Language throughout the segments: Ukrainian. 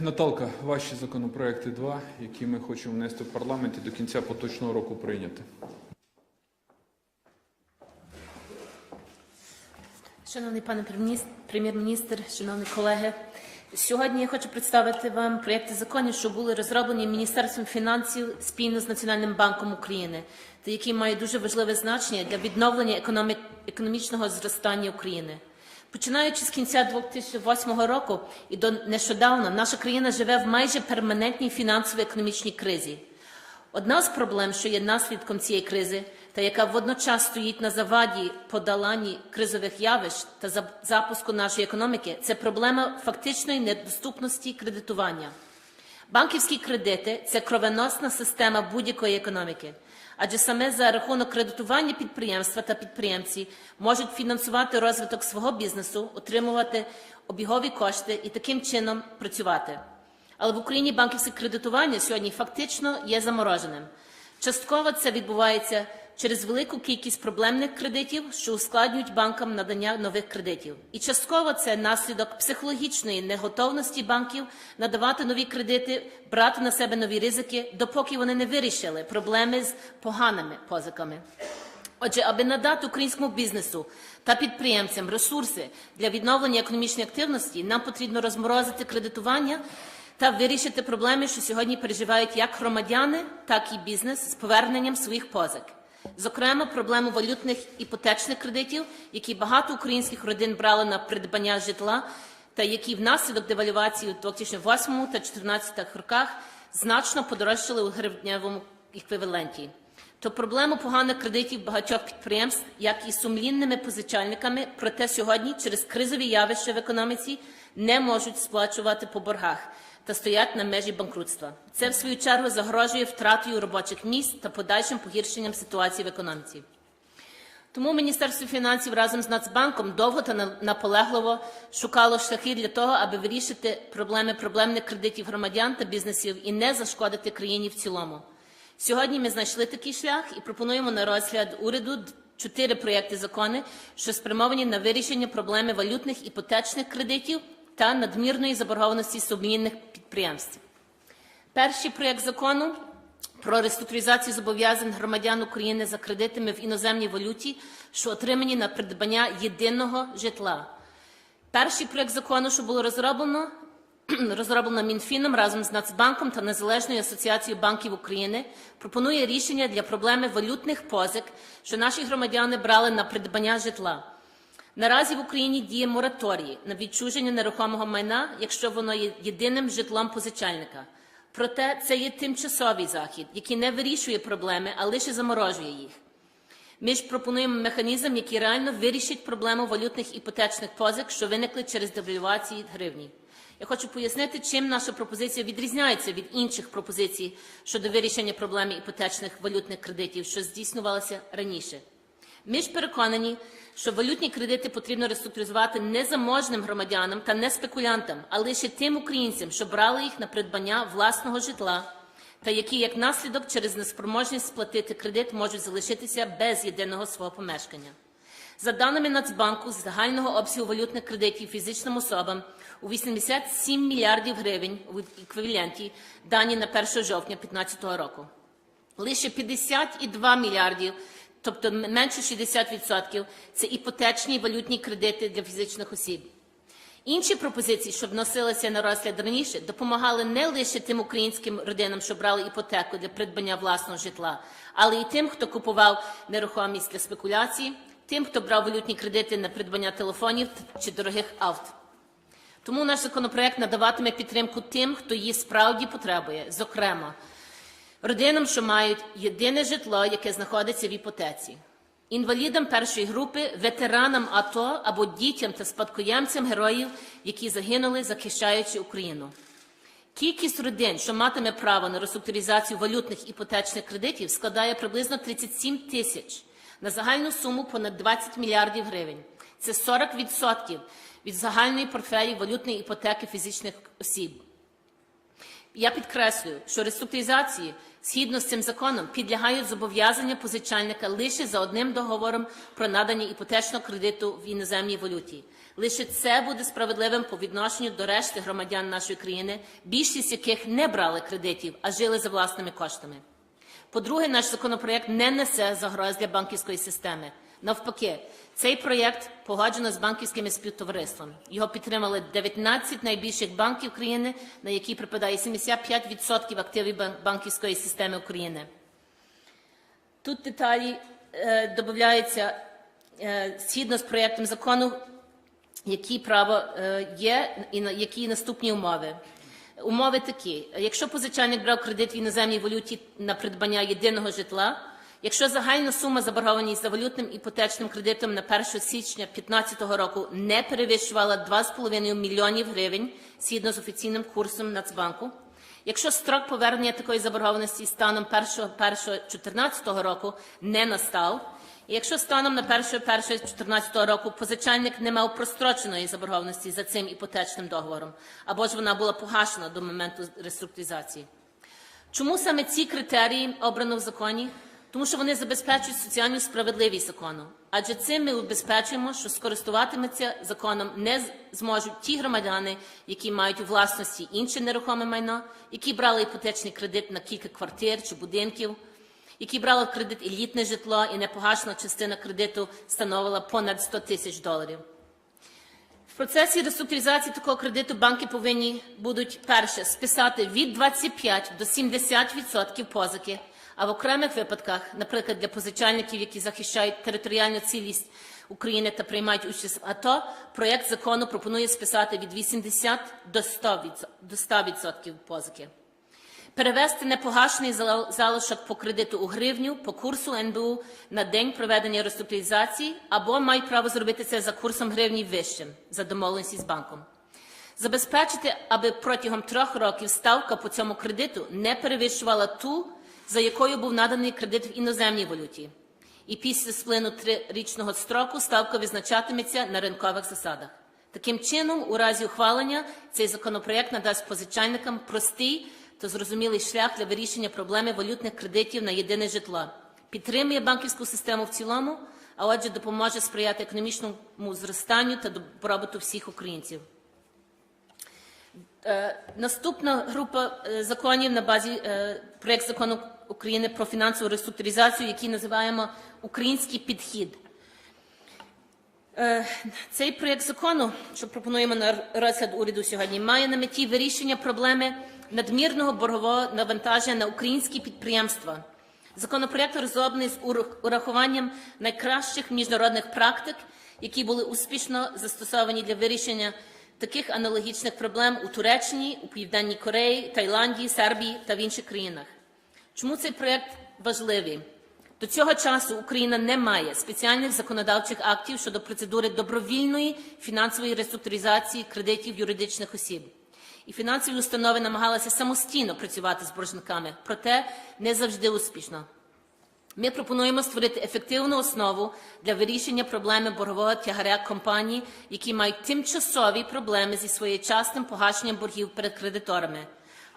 Наталка, ваші законопроекти два, які ми хочемо внести в парламент і до кінця поточного року прийняти. Шановний пане прем'єр- прем'єр-міністр, шановні колеги, сьогодні я хочу представити вам проєкти законів, що були розроблені Міністерством фінансів спільно з Національним банком України, та які мають дуже важливе значення для відновлення економічного зростання України. Починаючи з кінця 2008 року і до нещодавно, наша країна живе в майже перманентній фінансово-економічній кризі. Одна з проблем, що є наслідком цієї кризи, та яка водночас стоїть на заваді подоланні кризових явищ та запуску нашої економіки, це проблема фактичної недоступності кредитування. Банківські кредити це кровеносна система будь-якої економіки. Адже саме за рахунок кредитування підприємства та підприємці можуть фінансувати розвиток свого бізнесу, отримувати обігові кошти і таким чином працювати. Але в Україні банківське кредитування сьогодні фактично є замороженим. Частково це відбувається через велику кількість проблемних кредитів, що ускладнюють банкам надання нових кредитів. І частково це наслідок психологічної неготовності банків надавати нові кредити, брати на себе нові ризики, допоки вони не вирішили проблеми з поганими позиками. Отже, аби надати українському бізнесу та підприємцям ресурси для відновлення економічної активності, нам потрібно розморозити кредитування та вирішити проблеми, що сьогодні переживають як громадяни, так і бізнес з поверненням своїх позик. Зокрема, проблему валютних іпотечних кредитів, які багато українських родин брали на придбання житла, та які внаслідок девальвації у 2008 та 2014 роках значно подорожчали у гривневому еквіваленті. То проблему поганих кредитів багатьох підприємств, як і сумлінними позичальниками, проте сьогодні через кризові явища в економіці не можуть сплачувати по боргах та стоять на межі банкрутства. Це в свою чергу загрожує втратою робочих місць та подальшим погіршенням ситуації в економіці. Тому Міністерство фінансів разом з Нацбанком довго та наполегливо шукало шляхи для того, аби вирішити проблеми проблемних кредитів громадян та бізнесів і не зашкодити країні в цілому. Сьогодні ми знайшли такий шлях і пропонуємо на розгляд уряду чотири проєкти закони, що спрямовані на вирішення проблеми валютних іпотечних кредитів та надмірної заборгованості сумлінних підприємств. Перший проєкт закону про реструктуризацію зобов'язань громадян України за кредитами в іноземній валюті, що отримані на придбання єдиного житла. Перший проєкт закону, що було розроблено, розроблено Мінфіном разом з Нацбанком та Незалежною асоціацією банків України, пропонує рішення для проблеми валютних позик, що наші громадяни брали на придбання житла. Наразі в Україні діє мораторій на відчуження нерухомого майна, якщо воно є єдиним житлом позичальника. Проте це є тимчасовий захід, який не вирішує проблеми, а лише заморожує їх. Ми ж пропонуємо механізм, який реально вирішить проблему валютних іпотечних позик, що виникли через девальвації гривні. Я хочу пояснити, чим наша пропозиція відрізняється від інших пропозицій щодо вирішення проблеми іпотечних валютних кредитів, що здійснювалося раніше. Ми ж переконані, що валютні кредити потрібно реструктуризувати не заможним громадянам та не спекулянтам, а лише тим українцям, що брали їх на придбання власного житла, та які, як наслідок, через неспроможність сплатити кредит можуть залишитися без єдиного свого помешкання. За даними Нацбанку, загального обсягу валютних кредитів фізичним особам у 87 мільярдів гривень в еквіваленті дані на 1 жовтня 2015 року. Лише 52 мільярдів, тобто менше 60%, це іпотечні валютні кредити для фізичних осіб. Інші пропозиції, що вносилися на розгляд раніше, допомагали не лише тим українським родинам, що брали іпотеку для придбання власного житла, але й тим, хто купував нерухомість для спекуляції, тим, хто брав валютні кредити на придбання телефонів чи дорогих авт. Тому наш законопроект надаватиме підтримку тим, хто її справді потребує, зокрема, родинам, що мають єдине житло, яке знаходиться в іпотеці, інвалідам першої групи, ветеранам АТО або дітям та спадкоємцям героїв, які загинули, захищаючи Україну. Кількість родин, що матиме право на реструктуризацію валютних іпотечних кредитів, складає приблизно 37 тисяч на загальну суму понад 20 мільярдів гривень. Це 40% від загальної портфелі валютної іпотеки фізичних осіб. Я підкреслюю, що реструктуризації згідно з цим законом підлягають зобов'язання позичальника лише за одним договором про надання іпотечного кредиту в іноземній валюті. Лише це буде справедливим по відношенню до решти громадян нашої країни, більшість яких не брали кредитів, а жили за власними коштами. По-друге, наш законопроект не несе загроз для банківської системи. Навпаки, цей проєкт погоджено з банківськими співтовариствами. Його підтримали 19 найбільших банків країни, на які припадає 75% активів банківської системи України. Тут деталі е, додаються е, згідно з проєктом закону, які право е, є і на які наступні умови. Умови такі: якщо позичальник брав кредит в іноземній валюті на придбання єдиного житла, якщо загальна сума заборгованість за валютним іпотечним кредитом на 1 січня 2015 року не перевищувала 2,5 мільйонів гривень згідно з офіційним курсом Нацбанку, Якщо строк повернення такої заборгованості станом 1.1.2014 року не настав, і якщо станом на 1.1.2014 року позичальник не мав простроченої заборгованості за цим іпотечним договором, або ж вона була погашена до моменту реструктуризації. Чому саме ці критерії обрано в законі? Тому що вони забезпечують соціальну справедливість закону. Адже цим ми убезпечуємо, що скористуватиметься законом не зможуть ті громадяни, які мають у власності інше нерухоме майно, які брали іпотечний кредит на кілька квартир чи будинків, які брали в кредит елітне житло і непогашена частина кредиту становила понад 100 тисяч доларів. В процесі реструктуризації такого кредиту банки повинні будуть перше списати від 25 до 70% позики, а в окремих випадках, наприклад, для позичальників, які захищають територіальну цілість України та приймають участь в АТО, проєкт закону пропонує списати від 80 до 100%, до 100% позики. Перевести непогашений залишок по кредиту у гривню по курсу НБУ на день проведення реструктуризації або мають право зробити це за курсом гривні вищим за домовленості з банком. Забезпечити, аби протягом трьох років ставка по цьому кредиту не перевищувала ту, за якою був наданий кредит в іноземній валюті. І після сплину трирічного строку ставка визначатиметься на ринкових засадах. Таким чином, у разі ухвалення, цей законопроект надасть позичальникам простий та зрозумілий шлях для вирішення проблеми валютних кредитів на єдине житло, підтримує банківську систему в цілому, а отже, допоможе сприяти економічному зростанню та добробуту всіх українців. Е, Наступна група е, законів на базі е, проєкт закону України про фінансову реструктуризацію, який називаємо Український підхід. Е, Цей проєкт закону, що пропонуємо на розгляд уряду сьогодні, має на меті вирішення проблеми надмірного боргового навантаження на українські підприємства. Законопроект розроблений з урахуванням найкращих міжнародних практик, які були успішно застосовані для вирішення таких аналогічних проблем у Туреччині, у Південній Кореї, Таїланді, Сербії та в інших країнах. Чому цей проєкт важливий? До цього часу Україна не має спеціальних законодавчих актів щодо процедури добровільної фінансової реструктуризації кредитів юридичних осіб. І фінансові установи намагалися самостійно працювати з боржниками, проте не завжди успішно. Ми пропонуємо створити ефективну основу для вирішення проблеми боргового тягаря компаній, які мають тимчасові проблеми зі своєчасним погашенням боргів перед кредиторами.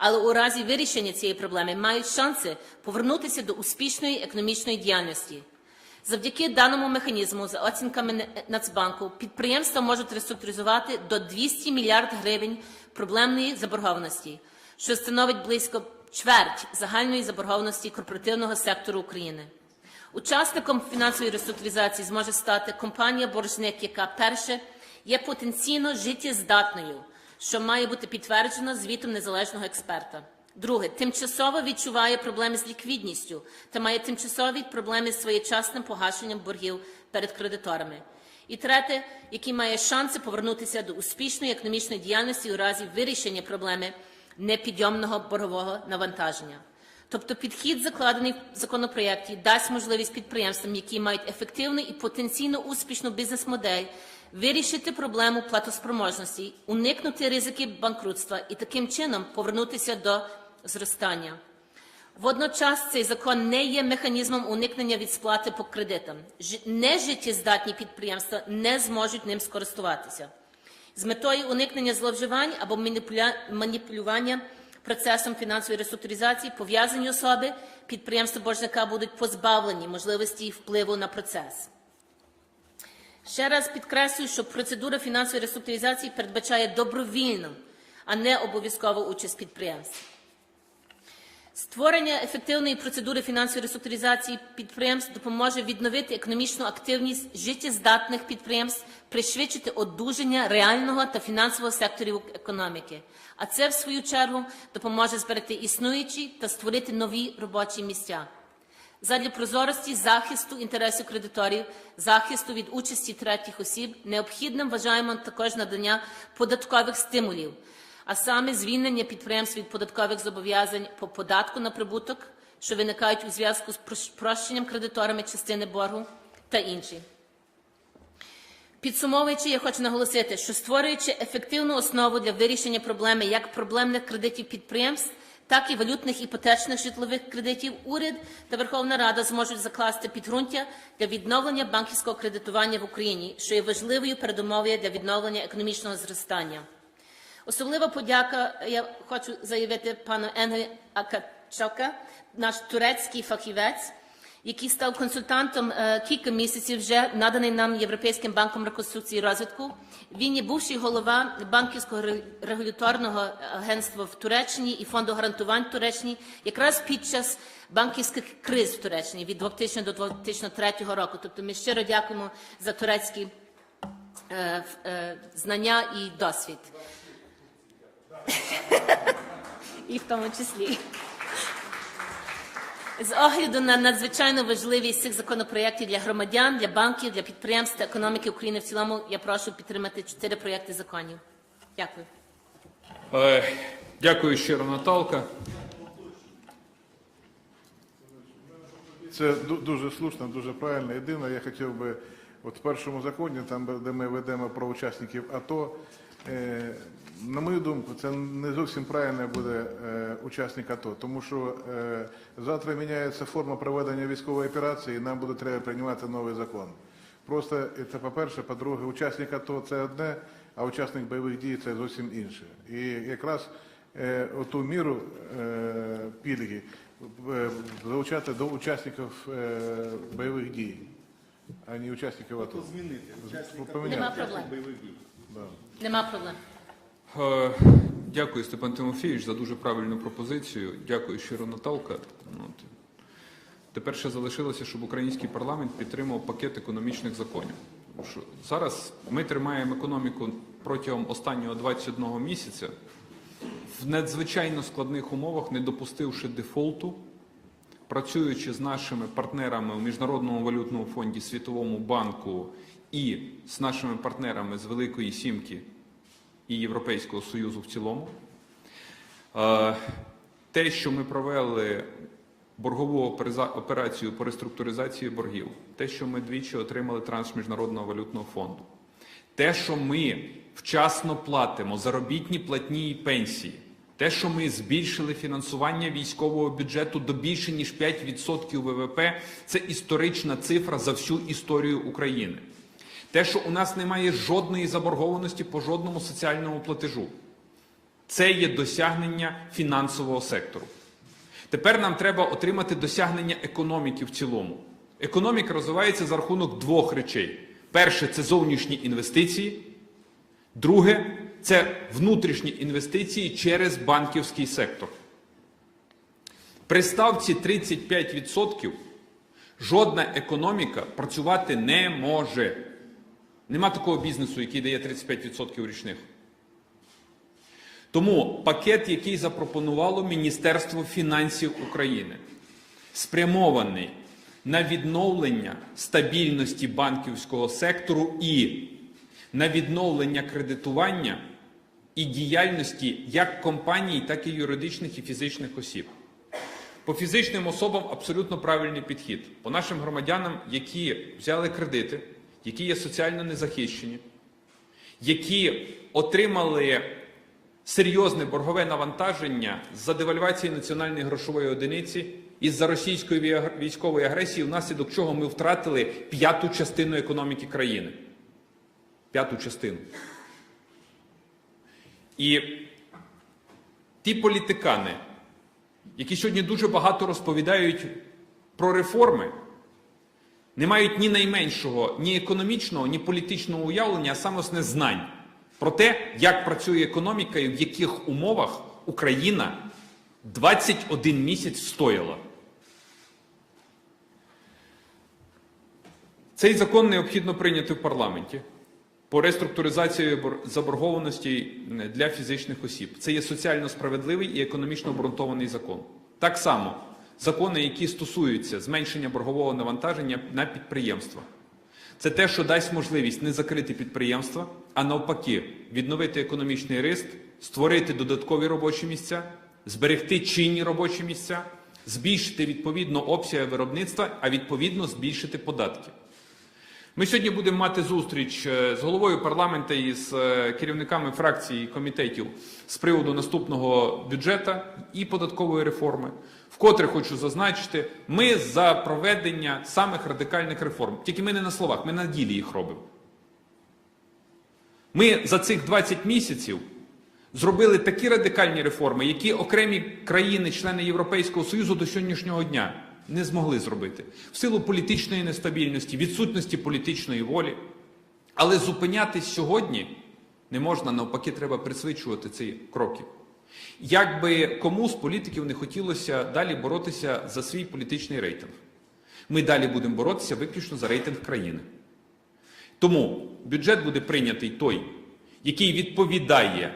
Але у разі вирішення цієї проблеми мають шанси повернутися до успішної економічної діяльності. Завдяки даному механізму, за оцінками Нацбанку, підприємства можуть реструктуризувати до 200 мільярд гривень проблемної заборгованості, що становить близько чверть загальної заборгованості корпоративного сектору України. Учасником фінансової реструктуризації зможе стати компанія-боржник, яка перше є потенційно життєздатною, що має бути підтверджено звітом незалежного експерта. Друге, тимчасово відчуває проблеми з ліквідністю та має тимчасові проблеми з своєчасним погашенням боргів перед кредиторами. І третє, який має шанси повернутися до успішної економічної діяльності у разі вирішення проблеми непідйомного боргового навантаження. Тобто підхід, закладений в законопроєкті, дасть можливість підприємствам, які мають ефективну і потенційно успішну бізнес-модель, вирішити проблему платоспроможності, уникнути ризики банкрутства і таким чином повернутися до зростання. Водночас цей закон не є механізмом уникнення від сплати по кредитам. Нежиттєздатні підприємства не зможуть ним скористуватися. З метою уникнення зловживань або маніпулювання процесом фінансової реструктуризації пов'язані особи підприємства боржника будуть позбавлені можливості впливу на процес. Ще раз підкреслюю, що процедура фінансової реструктуризації передбачає добровільну, а не обов'язкову участь підприємств. Створення ефективної процедури фінансової реструктуризації підприємств допоможе відновити економічну активність життєздатних підприємств, пришвидшити одужання реального та фінансового секторів економіки. А це, в свою чергу, допоможе зберегти існуючі та створити нові робочі місця. Задля прозорості, захисту інтересів кредиторів, захисту від участі третіх осіб необхідним вважаємо також надання податкових стимулів, а саме звільнення підприємств від податкових зобов'язань по податку на прибуток, що виникають у зв'язку з прощенням кредиторами частини боргу та інші. Підсумовуючи, я хочу наголосити, що створюючи ефективну основу для вирішення проблеми як проблемних кредитів підприємств, так і валютних іпотечних житлових кредитів, уряд та Верховна Рада зможуть закласти підґрунтя для відновлення банківського кредитування в Україні, що є важливою передумовою для відновлення економічного зростання. Особлива подяка я хочу заявити пану Енгі Акачока, наш турецький фахівець, який став консультантом е, кілька місяців вже наданий нам Європейським банком реконструкції і розвитку. Він є бувший голова банківського регуляторного агентства в Туреччині і фонду гарантувань в Туреччині, якраз під час банківських криз в Туреччині від 2000 до 2003 року. Тобто ми щиро дякуємо за турецькі е, е, знання і досвід. І в тому числі. З огляду на надзвичайно важливість цих законопроєктів для громадян, для банків, для підприємств та економіки України в цілому, я прошу підтримати чотири проєкти законів. Дякую. Е, Дякую щиро, Наталка. Це дуже слушно, дуже правильно. Єдине, я хотів би, от в першому законі, там, де ми ведемо про учасників АТО, е, на мою думку, це не зовсім правильно буде е, учасник АТО, тому що е, завтра міняється форма проведення військової операції, і нам буде треба приймати новий закон. Просто це по-перше, по-друге, учасник АТО це одне, а учасник бойових дій це зовсім інше. І якраз е, оту міру е, пільги е, залучати до учасників е, бойових дій, а не учасників АТО. Змінити. Нема проблем. Да. Нема проблем. Е, Дякую, Степан Тимофійович, за дуже правильну пропозицію. Дякую щиро, Наталка. Ну. Тепер ще залишилося, щоб український парламент підтримав пакет економічних законів. Зараз ми тримаємо економіку протягом останнього 21 місяця в надзвичайно складних умовах, не допустивши дефолту, працюючи з нашими партнерами у Міжнародному валютному фонді, Світовому банку і з нашими партнерами з Великої Сімки і Європейського Союзу в цілому. Е, Те, що ми провели боргову операцію по реструктуризації боргів, те, що ми двічі отримали транш Міжнародного валютного фонду, те, що ми вчасно платимо заробітні платні і пенсії, те, що ми збільшили фінансування військового бюджету до більше ніж 5% ВВП, це історична цифра за всю історію України. Те, що у нас немає жодної заборгованості по жодному соціальному платежу, це є досягнення фінансового сектору. Тепер нам треба отримати досягнення економіки в цілому. Економіка розвивається за рахунок двох речей: перше це зовнішні інвестиції, друге це внутрішні інвестиції через банківський сектор. При ставці 35% жодна економіка працювати не може. Нема такого бізнесу, який дає 35% річних. Тому пакет, який запропонувало Міністерство фінансів України, спрямований на відновлення стабільності банківського сектору і на відновлення кредитування і діяльності як компаній, так і юридичних і фізичних осіб. По фізичним особам абсолютно правильний підхід. По нашим громадянам, які взяли кредити, які є соціально незахищені, які отримали серйозне боргове навантаження за девальвації національної грошової одиниці із-за російської військової агресії, внаслідок чого ми втратили п'яту частину економіки країни. П'яту частину. І ті політикани, які сьогодні дуже багато розповідають про реформи, не мають ні найменшого, ні економічного, ні політичного уявлення, а саме основне знань про те, як працює економіка і в яких умовах Україна 21 місяць стояла. Цей закон необхідно прийняти в парламенті по реструктуризації заборгованості для фізичних осіб. Це є соціально справедливий і економічно обґрунтований закон. Так само закони, які стосуються зменшення боргового навантаження на підприємства. Це те, що дасть можливість не закрити підприємства, а навпаки, відновити економічний рист, створити додаткові робочі місця, зберегти чинні робочі місця, збільшити відповідно обсяги виробництва, а відповідно збільшити податки. Ми сьогодні будемо мати зустріч е, з головою парламенту і з е, керівниками фракцій і комітетів з приводу наступного бюджету і податкової реформи. Вкотре хочу зазначити, ми за проведення самих радикальних реформ. Тільки ми не на словах, ми на ділі їх робимо. Ми за цих 20 місяців зробили такі радикальні реформи, які окремі країни, члени Європейського Союзу до сьогоднішнього дня не змогли зробити в силу політичної нестабільності, відсутності політичної волі. Але зупинятись сьогодні не можна, навпаки, треба присвичувати ці кроки. Як би кому з політиків не хотілося далі боротися за свій політичний рейтинг, ми далі будемо боротися виключно за рейтинг країни. Тому бюджет буде прийнятий той, який відповідає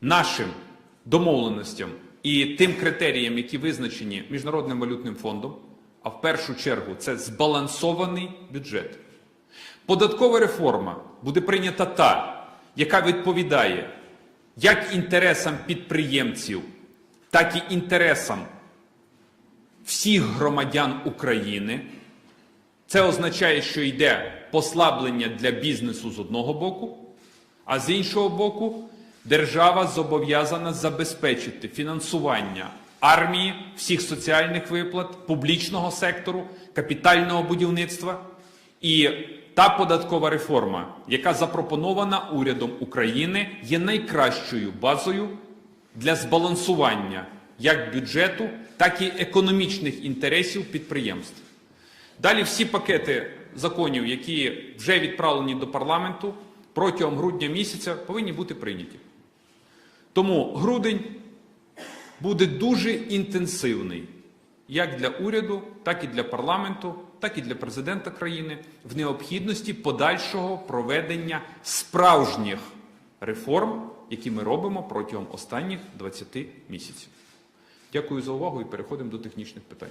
нашим домовленостям і тим критеріям, які визначені Міжнародним валютним фондом, а в першу чергу це збалансований бюджет. Податкова реформа буде прийнята та, яка відповідає як інтересам підприємців, так і інтересам всіх громадян України. Це означає, що йде послаблення для бізнесу з одного боку, а з іншого боку, держава зобов'язана забезпечити фінансування армії, всіх соціальних виплат, публічного сектору, капітального будівництва. І та податкова реформа, яка запропонована урядом України, є найкращою базою для збалансування як бюджету, так і економічних інтересів підприємств. Далі всі пакети законів, які вже відправлені до парламенту протягом грудня місяця, повинні бути прийняті. Тому грудень буде дуже інтенсивний як для уряду, так і для парламенту, так і для президента країни в необхідності подальшого проведення справжніх реформ, які ми робимо протягом останніх 20 місяців. Дякую за увагу і переходимо до технічних питань.